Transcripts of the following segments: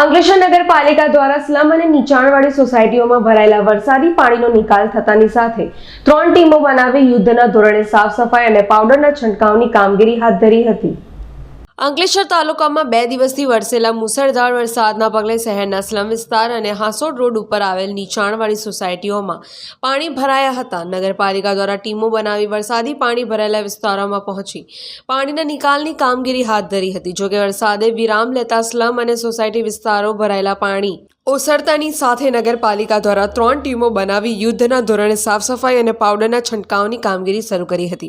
અંકલેશ્વર નગરપાલિકા દ્વારા સ્લમ અને નીચાણવાળી સોસાયટીઓમાં ભરાયેલા વરસાદી પાણીનો નિકાલ થતાની સાથે ત્રણ ટીમો બનાવી યુદ્ધના ધોરણે સાફ સફાઈ અને પાવડરના છંટકાવની કામગીરી હાથ ધરી હતી. અંકલેશ્વર તાલુકામાં બે દિવસથી વરસેલા મુસળધાર વરસાદના પગલે શહેરના સ્લમ વિસ્તાર અને હાંસોડ રોડ ઉપર આવેલ નીચાણવાળી સોસાયટીઓમાં પાણી ભરાયા હતા. નગરપાલિકા દ્વારા ટીમો બનાવી વરસાદી પાણી ભરાયેલા વિસ્તારોમાં પહોંચી પાણીના નિકાલની કામગીરી હાથ ધરી હતી. જોકે વરસાદે વિરામ લેતા સ્લમ અને સોસાયટી વિસ્તારો ભરાયેલા પાણી ઓસરતાની સાથે નગરપાલિકા દ્વારા ત્રણ ટીમો બનાવી યુદ્ધના ધોરણે સાફ સફાઈ અને પાવડરના છંટકાવની કામગીરી શરૂ કરી હતી.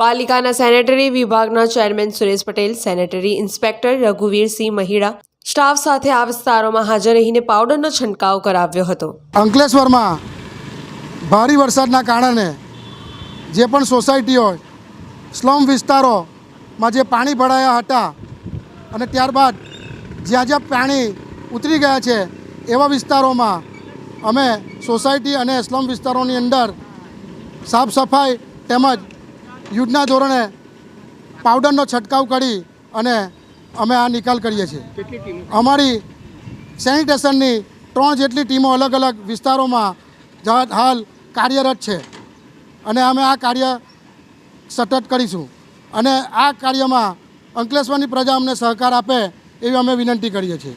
પાલિકાના સેનેટરી વિભાગના chairman Suresh Patel, sanitary inspector Raghuvirsinh Mahida, staff સાથે આ વિસ્તારોમાં હાજર રહીને પાવડરનો છંટકાવ કરાવ્યો હતો. અંકલેશ્વરમાં ભારે વરસાદના કારણે જે પણ સોસાયટી હોય, સ્લમ વિસ્તારોમાં જે પાણી ભરાયા હતા અને ત્યારબાદ જ્યાં જ્યાં પાણી ઉતરી ગયા છે એવા વિસ્તારોમાં અમે સોસાયટી અને સ્લમ વિસ્તારોની અંદર સાફ સફાઈ તેમજ યુદ્ધના ધોરણે પાવડરનો છંટકાવ કરી અને અમે આ નિકાલ કરીએ છીએ. અમારી સેનિટેશનની ત્રણ જેટલી ટીમો અલગ અલગ વિસ્તારોમાં હાલ કાર્યરત છે અને અમે આ કાર્ય સતત કરીશું. અને આ કાર્યમાં અંકલેશ્વરની પ્રજા અમને સહકાર આપે એવી અમે વિનંતી કરીએ છીએ.